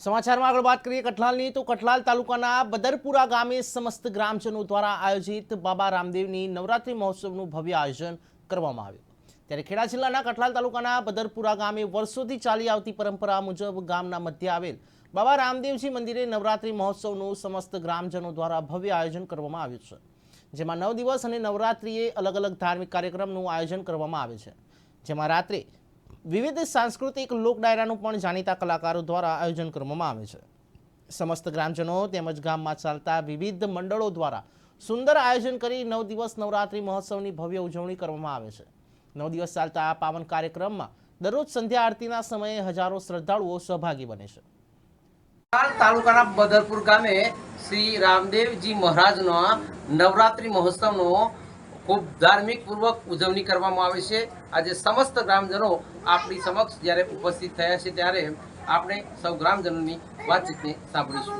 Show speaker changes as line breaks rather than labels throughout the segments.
સમાચારમાં આગળ વાત કરીએ કઠલાલની. તો કઠલાલ તાલુકાના બદરપુરા ગામે સમસ્ત ગ્રામજનો દ્વારા આયોજિત બાબા રામદેવની નવરાત્રી મહોત્સવનું ભવ્ય આયોજન કરવામાં આવ્યું. ત્યારે ખેડા જિલ્લાના કઠલાલ તાલુકાના બદરપુરા ગામે વર્ષોથી ચાલી આવતી પરંપરા મુજબ ગામના મધ્ય આવેલ બાબા રામદેવજી મંદિરે નવરાત્રી મહોત્સવનું સમસ્ત ગ્રામજનો દ્વારા ભવ્ય આયોજન કરવામાં આવ્યું છે. જેમાં નવ દિવસ અને નવરાત્રિએ અલગ અલગ ધાર્મિક કાર્યક્રમનું આયોજન કરવામાં આવે છે. જેમાં રાત્રે વિવિધ સાંસ્કૃતિક લોક ડાયરાનું પણ જાણીતા કલાકારો દ્વારા આયોજન કરવામાં આવે છે. સમસ્ત ગ્રામજનો તેમજ ગામમાં ચાલતા વિવિધ મંડળો દ્વારા સુંદર આયોજન કરી નવ દિવસ નવરાત્રિ મહોત્સવની ભવ્ય ઉજવણી કરવામાં આવે છે. નવ દિવસ ચાલતા આ પાવન કાર્યક્રમમાં દરરોજ સંધ્યા આરતીના સમયે હજારો શ્રદ્ધાળુઓ સહભાગી બને છે.
તાલુકાના બદરપુર ગામે શ્રી રામદેવજી મહારાજનો નવરાત્રિ મહોત્સવનો ખૂબ ધાર્મિકપૂર્વક ઉજવણી કરવામાં આવે છે. આજે સમસ્ત ગ્રામજનો આપણી સમક્ષ જ્યારે ઉપસ્થિત થયા છે ત્યારે આપણે સૌ ગ્રામજનોની વાતચીતને સાંભળીશું.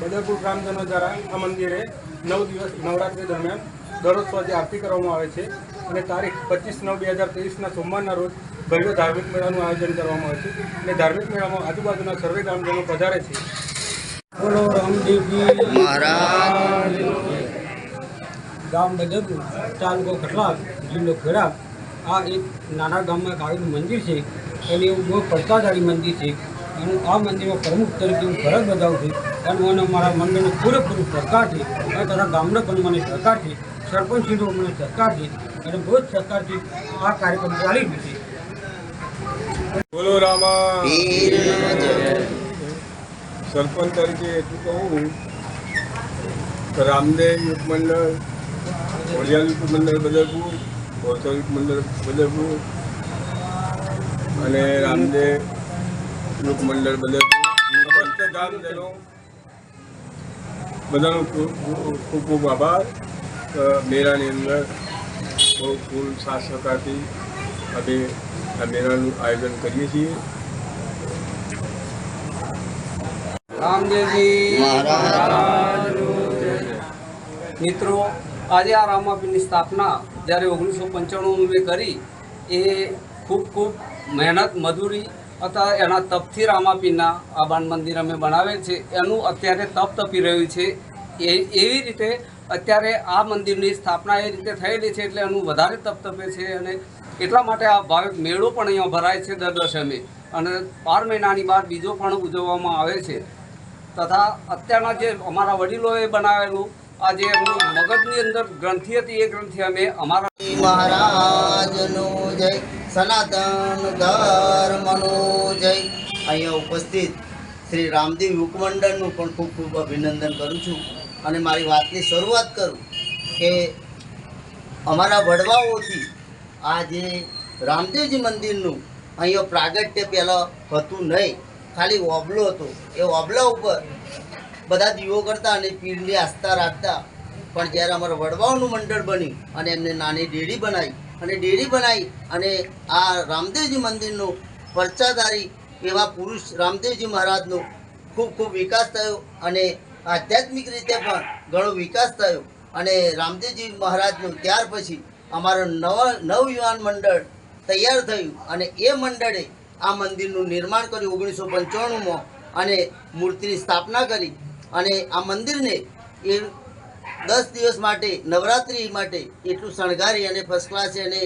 બદરપુર ગ્રામજનો દ્વારા આ મંદિરે નવ દિવસ નવરાત્રી દરમિયાન દરરોજ સ્વાજે આરતી કરવામાં આવે છે અને તારીખ પચીસ નવ બે હજાર ત્રેવીસના સોમવારના રોજ ભવ્ય ધાર્મિક મેળાનું આયોજન કરવામાં આવે છે. અને ધાર્મિક મેળામાં આજુબાજુના સર્વે ગ્રામજનો પધારે છે.
બોલો રામદેવજી ગામ બદરપુર તાલુકો કટલાક જિલ્લો ખેડા આ એક નાના ગામમાં એક આવેલું મંદિર છે. અને એવું બહુ પડતાધારી મંદિર છે. અને આ મંદિરમાં પ્રમુખ તરીકે હું ફરજ બજાવું છું. અને મને મારા મંડળનો પૂરેપૂરો સહકાર છે. અને તથા ગામનો પણ મને સહકાર છે. સરપંચનો મને સહકાર છે. અને બહુ જ સહકારથી આ કાર્યક્રમ ચાલી રહ્યો છે.
બોલો રામા. સરપંચ તરીકે એટલું કહું રામદેવ યુથ મંડળ ઓડિયાલ યુથ મંડળ બદરપુર ગોચર યુથ મંડળ બદરપુર અને રામદેવ યુથ મંડળ બદરપુર સમસ્ત બધાનો ખૂબ ખૂબ આભાર. મેળાની અંદર બહુ ફૂલ સાથ સહકારથી અમે આ મેળાનું આયોજન કરીએ છીએ.
રામદેવજી મિત્રો આજે આ રામાપીની સ્થાપના જ્યારે ઓગણીસો પંચાણું મેં કરી એ ખૂબ ખૂબ મહેનત મજૂરી અથવા એના તપથી રામાપીના આ બાણ મંદિર અમે બનાવેલ છે. એનું અત્યારે તપ તપી રહ્યું છે. એ એવી રીતે અત્યારે આ મંદિરની સ્થાપના એ રીતે થયેલી છે એટલે એનું વધારે તપ તપે છે અને એટલા માટે આ ભાવિક મેળો પણ અહીંયા ભરાય છે દર દશમે. અને બાર મહિનાની બાદ બીજો પણ ઉજવવામાં આવે છે. તથા અત્યારના જે અમારા વડીલોએ બનાવેલું, આ જે એમનું મગજની અંદર ગ્રંથિ હતી, એ ગ્રંથિ અમે અમારા
મહારાજનો જય, સનાતન ધર્મનો જય. અહીંયા ઉપસ્થિત શ્રી રામદેવ યુગમંડળનું પણ ખૂબ ખૂબ અભિનંદન કરું છું અને મારી વાતની શરૂઆત કરું કે અમારા વડવાઓથી આ જે રામદેવજી મંદિરનું અહીંયા પ્રાગટ્ય પહેલાં હતું નહીં. ખાલી ઓબલો હતો. એ ઓબલા ઉપર બધા દીવો કરતા અને પીરની આસ્થા રાખતા. પણ જ્યારે અમારા વડવાઓનું મંડળ બન્યું અને એમને નાની ડેરી બનાવી અને ડેરી બનાવી અને આ રામદેવજી મંદિરનો પરચાધારી એવા પુરુષ રામદેવજી મહારાજનો ખૂબ ખૂબ વિકાસ થયો અને આધ્યાત્મિક રીતે પણ ઘણો વિકાસ થયો. અને રામદેવજી મહારાજનું ત્યાર પછી અમારું નવ નવયુવાન મંડળ તૈયાર થયું અને એ મંડળે આ મંદિરનું નિર્માણ કર્યું ઓગણીસો પંચાણુંમાં અને મૂર્તિની સ્થાપના કરી. અને આ મંદિરને એ દસ દિવસ માટે, નવરાત્રિ માટે એટલું શણગારી અને ફર્સ્ટ ક્લાસ અને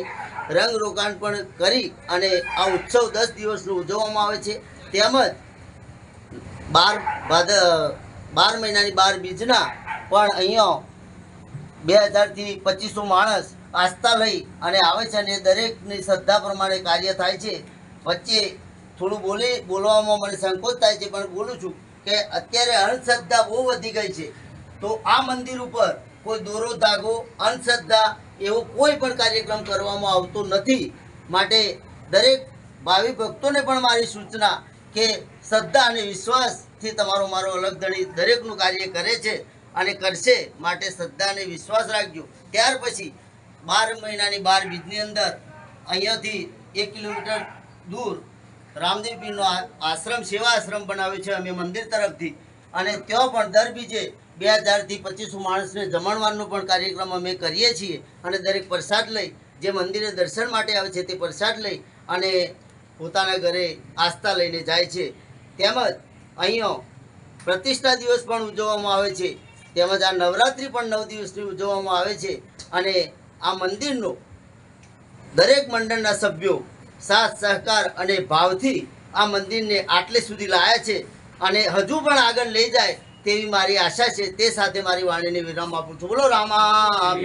રંગ રોકાણ પણ કરી અને આ ઉત્સવ દસ દિવસનો ઉજવવામાં આવે છે. તેમજ બાર ભાદ બાર મહિનાની બાર બીજના પણ અહીંયા બે હજારથી પચીસો માણસ આસ્થા લઈ અને આવે છે અને દરેકની શ્રદ્ધા પ્રમાણે કાર્ય થાય છે. વચ્ચે થોડું બોલી બોલવામાં મને સંકોચ થાય છે, પણ બોલું છું કે અત્યારે અંધશ્રદ્ધા બહુ વધી ગઈ છે. તો આ મંદિર ઉપર કોઈ દોરો ધાગો અંધશ્રદ્ધા એવો કોઈ પણ કાર્યક્રમ કરવામાં આવતો નથી. માટે દરેક ભાવિ ભક્તોને પણ મારી સૂચના કે શ્રદ્ધા અને વિશ્વાસથી તમારો મારો અલગ ધણી દરેકનું કાર્ય કરે છે અને કરશે માટે શ્રદ્ધા અને વિશ્વાસ રાખજો. ત્યાર પછી બાર મહિનાની બાર બીજની અંદર અહીંયાથી એક કિલોમીટર દૂર રામદેવ પીરનો આશ્રમ, સેવા આશ્રમ બનાવ્યો છે અમે મંદિર તરફથી. અને ત્યાં પણ દર બીજે બે હજારથી પચીસો માણસને જમણવારનો પણ કાર્યક્રમ અમે કરીએ છીએ અને દરેક પ્રસાદ લઈ, જે મંદિરે દર્શન માટે આવે છે તે પ્રસાદ લઈ અને પોતાના ઘરે આસ્થા લઈને જાય છે. તેમજ અહીંયા પ્રતિષ્ઠા દિવસ પણ ઉજવવામાં આવે છે. તેમજ આ નવરાત્રિ પણ નવ દિવસની ઉજવવામાં આવે છે. અને આ મંદિરનો દરેક મંડળના સભ્યો સાથ, સહકાર અને ભાવથી આ મંદિરને આટલે સુધી લાયા છે અને હજુ પણ આગળ લઈ જાય તેવી મારી આશા છે. તે સાથે મારી વાણીને વિરામ આપું છું. બોલો રામા.